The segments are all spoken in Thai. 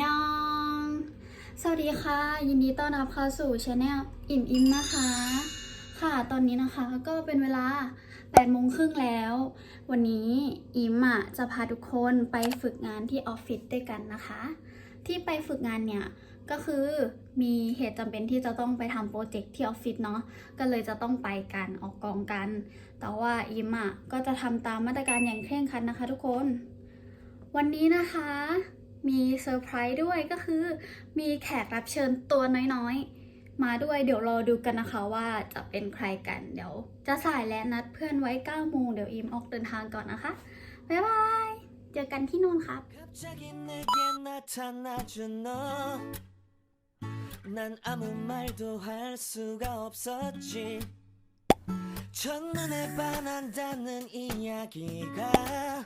ยอง สวัสดีค่ะ ยินดีต้อนรับเข้าสู่ช anel อิ่มอิมนะคะ ค่ะตอนนี้นะคะก็เป็นเวลา8โมงครึ่งแล้ว วันนี้อิมอะจะพาทุกคนไปฝึกงานที่ออฟฟิศด้วยกันนะคะ ที่ไปฝึกงานเนี่ยก็คือมีเหตุจำเป็นที่จะต้องไปทำโปรเจกต์ที่ออฟฟิศเนาะ ก็เลยจะต้องไปกันออกกองกัน แต่ว่าอิมอะก็จะทำตามมาตรการอย่างเคร่งครัดนะคะทุกคน วันนี้นะคะ มีเซอร์ไพรส์ด้วยก็คือ มีแขกรับเชิญตัวน้อยๆ มาด้วยเดี๋ยวรอดูกันนะคะว่าจะเป็นใครกันเดี๋ยว จะสายและนัดเพื่อนไว้9โมงเดี๋ยวอิมออกเดินทางก่อนนะคะ บ๊ายบาย เจอกันที่นู่นครับ 갑자기 내게 나타나준 너 난 아무 말도 할 수가 없었지 첫눈에 반한다는 이야기가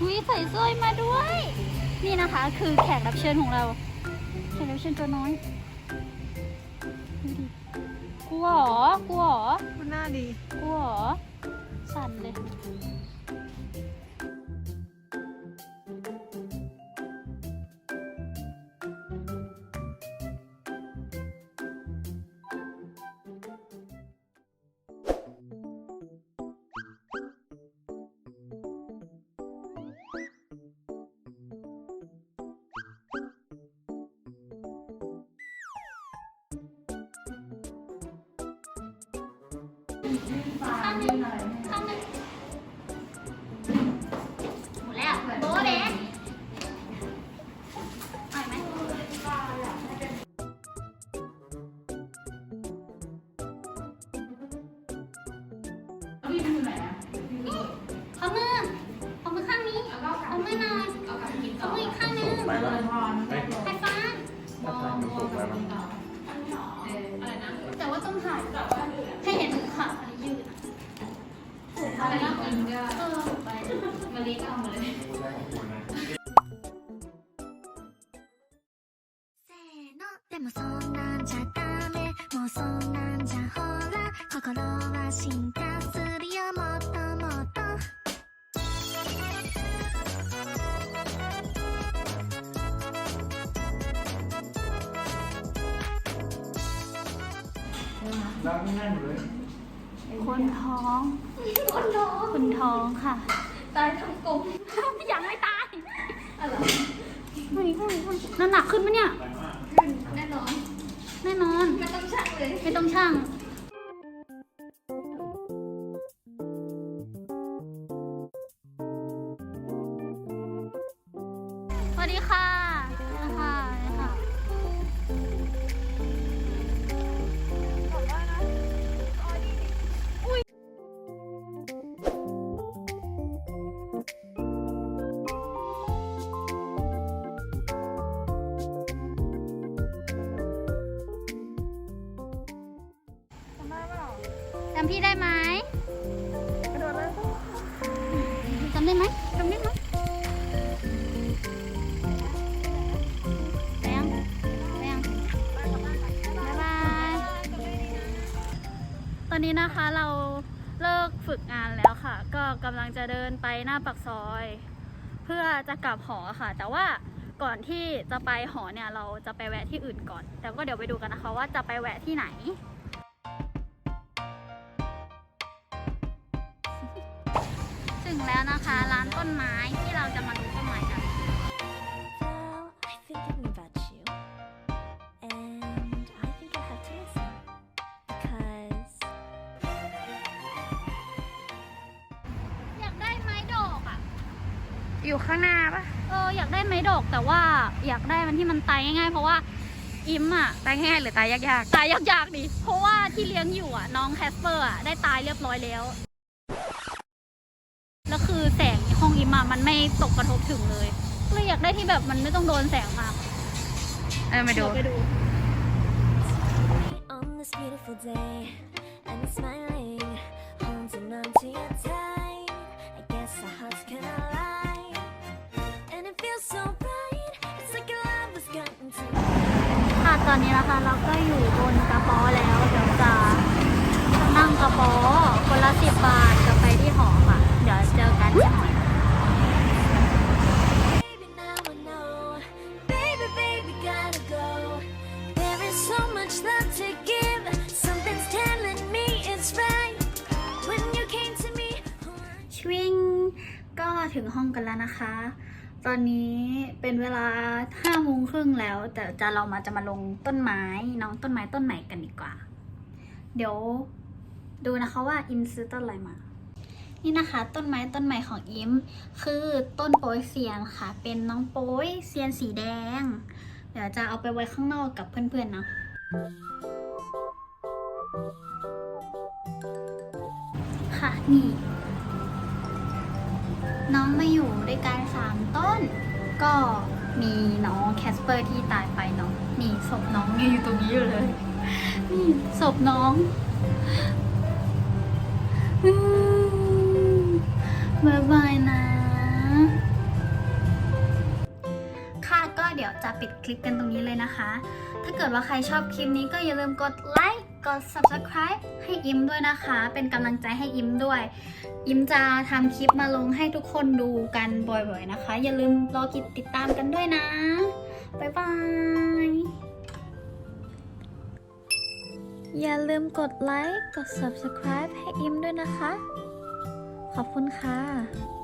อุ้ยใส่สร้อยมาด้วย นี่นะคะคือแขกรับเชิญของเรา แขกรับเชิญตัวน้อยดูดิกลัวเหรอกลัวเหรอดูหน้าดีกลัวเหรอสั่นเลย อีกข้างหนึงไปแล้วไปไฟฟ้าถ้าทางมันสุกแล้วนะ แต่ว่าต้องถ่ายแบบให้เห็นขาอันนี้ยืดอะไรนะเออไปมาลีก็เอามาเลย น้ำแน่นเลยคนท้อง คนท้องคนท้องค่ะ ตายทั้งกลมยังไม่ตายอะไรนั่นหนักขึ้นไหมเนี่ยแน่นอน แน่นอน ไม่ต้องช่างเลย ไม่ต้องช่างำพี่ได้ไหมกระโดดเลยจำได้ไหมจำได้ไหมแบงแบงบ๊ายบายตอนนี้นะคะเราเลิกฝึกงานแล้วค่ะ ก็กำลังจะเดินไปหน้าปากซอย เพื่อจะกลับหอค่ะ แต่ว่าก่อนที่จะไปหอเนี่ยเราจะไปแวะที่อื่นก่อน แต่ก็เดี๋ยวไปดูกันนะคะว่าจะไปแวะที่ไหน แล้วนะคะ ร้านต้นไม้ที่เราจะมาดูต้นไม้กัน Well, I've been thinking about you and I think I have to listen because อยากได้ไม้ดอกอะ อยู่ข้างหน้าปะเอออยากได้ไม้ดอกแต่ว่าอยากได้มันที่มันตายง่ายๆ เพราะว่าอิมอะตายง่ายหรือตายยากตายยากๆดิเพราะว่าที่เลี้ยงอยู่อะน้องแคสเปอร์อะได้ตายเรียบร้อยแล้ว แล้วคือแสงในห้องอิมอะมันไม่ตกกระทบถึงเลยดูเลยอยากได้ที่แบบมันไม่ต้องโดนแสงมากเออมาดู เดี๋ยวไปดู on this beautiful day and it's smiling holding on to you tight I guess our hearts can align and it feels so bright it's like our love has gotten to ค่ะตอนนี้นะคะเราก็อยู่บนกระป๋อแล้วเดี๋ยวจะนั่งกระป๋อคนละสิ ถึงห้องกันแล้วนะคะ ตอนนี้เป็นเวลาห้าโมงครึ่งแล้ว แต่จะเรามาจะมาลงต้นไม้น้องต้นไม้ต้นไหนกันดีกว่า เดี๋ยวดูนะคะว่าอิมซื้อต้นอะไรมา นี่นะคะต้นไม้ต้นใหม่ของอิมคือต้นโป้ยเซียนค่ะ เป็นน้องโป้ยเซียนสีแดง เดี๋ยวจะเอาไปไว้ข้างนอกกับเพื่อนๆเนาะค่ะนี่ น้องมาอยู่ด้วยกันสามต้น ก็มีน้องแคสเปอร์ที่ตายไปเนาะนี่ศพน้องยังอยู่ตรงนี้อยู่เลย นี่ศพน้องบายบายนะ ค่ะก็เดี๋ยวจะปิดคลิปกันตรงนี้เลยนะคะ ถ้าเกิดว่าใครชอบคลิปนี้ก็อย่าลืมกดไลค์ กด subscribe ให้อิมด้วยนะคะ เป็นกำลังใจให้อิมด้วยอิมจะทำคลิปมาลงให้ทุกคนดูกันบ่อยๆนะคะ อย่าลืมรอกิดติดตามกันด้วยนะ บ๊ายบาย อย่าลืมกดไลค์ กด subscribe ให้อิมด้วยนะคะ ขอบคุณค่ะ